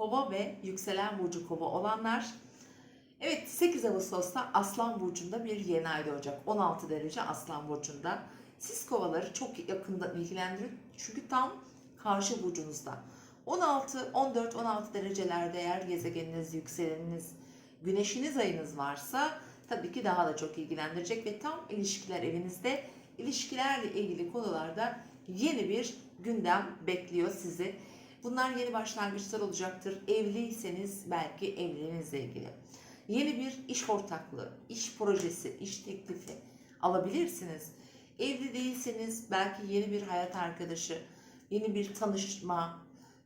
Kova ve yükselen burcu kova olanlar. Evet 8 Ağustos'ta Aslan Burcu'nda bir yeni ay doğacak. 16 derece Aslan Burcu'nda. Siz kovaları çok yakından ilgilendirin. Çünkü tam karşı burcunuzda. 16, 14, 16 derecelerde eğer gezegeniniz, yükseleniniz, güneşiniz ayınız varsa tabii ki daha da çok ilgilendirecek ve tam ilişkiler evinizde ilişkilerle ilgili konularda yeni bir gündem bekliyor sizi. Bunlar yeni başlangıçlar olacaktır. Evliyseniz belki evliliğinizle ilgili. Yeni bir iş ortaklığı, iş projesi, iş teklifi alabilirsiniz. Evli değilseniz belki yeni bir hayat arkadaşı, yeni bir tanışma,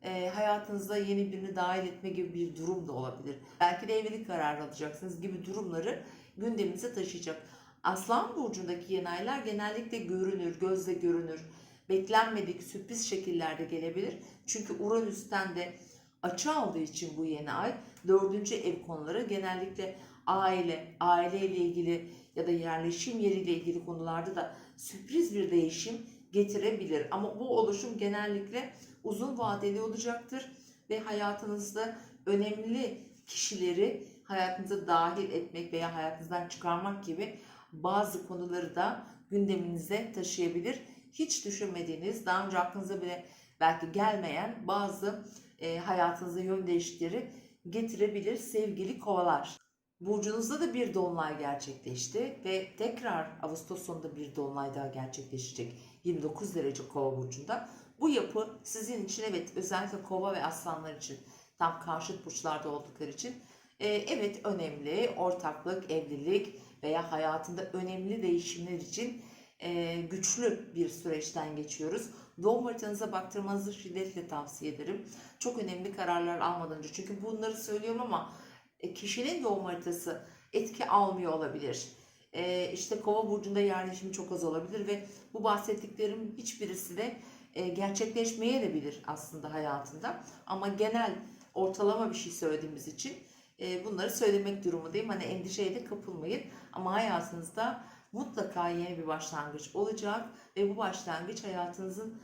e, hayatınızda yeni birini dahil etme gibi bir durum da olabilir. Belki de evlilik kararı alacaksınız gibi durumları gündeminize taşıyacak. Aslan burcundaki yeni aylar genellikle görünür, gözle görünür. Beklenmedik sürpriz şekillerde gelebilir. Çünkü Uranüs'ten de açı aldığı için bu yeni ay dördüncü ev konuları genellikle aile, aileyle ilgili ya da yerleşim yeriyle ilgili konularda da sürpriz bir değişim getirebilir. Ama bu oluşum genellikle uzun vadeli olacaktır ve hayatınızda önemli kişileri hayatınıza dahil etmek veya hayatınızdan çıkarmak gibi bazı konuları da gündeminize taşıyabilir. Hiç düşünmediğiniz, daha önce aklınıza bile belki gelmeyen bazı e, hayatınıza yön değişikleri getirebilir sevgili kovalar. Burcunuzda da bir dolunay gerçekleşti ve tekrar Ağustos sonunda bir dolunay daha gerçekleşecek 29 derece kova burcunda. Bu yapı sizin için evet özellikle kova ve aslanlar için tam karşıt burçlarda oldukları için e, evet önemli ortaklık, evlilik veya hayatında önemli değişimler için e, güçlü bir süreçten geçiyoruz. Doğum haritanıza baktırmanızı şiddetle tavsiye ederim. Çok önemli kararlar almadan önce. Çünkü bunları söylüyorum ama e, kişinin doğum haritası etki almıyor olabilir. E, işte kova burcunda yerleşimi çok az olabilir ve bu bahsettiklerim hiçbirisi de e, gerçekleşmeye de bilir aslında hayatında. Ama genel ortalama bir şey söylediğimiz için e, bunları söylemek durumundayım. Hani endişeye de kapılmayın. Ama hayatınızda mutlaka yeni bir başlangıç olacak ve bu başlangıç hayatınızın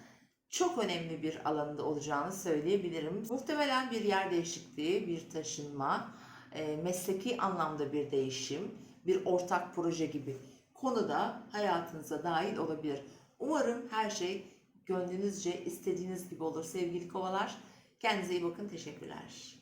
çok önemli bir alanında olacağını söyleyebilirim. Muhtemelen bir yer değişikliği, bir taşınma, e, mesleki anlamda bir değişim, bir ortak proje gibi konuda hayatınıza dahil olabilir. Umarım her şey gönlünüzce istediğiniz gibi olur sevgili kovalar. Kendinize iyi bakın. Teşekkürler.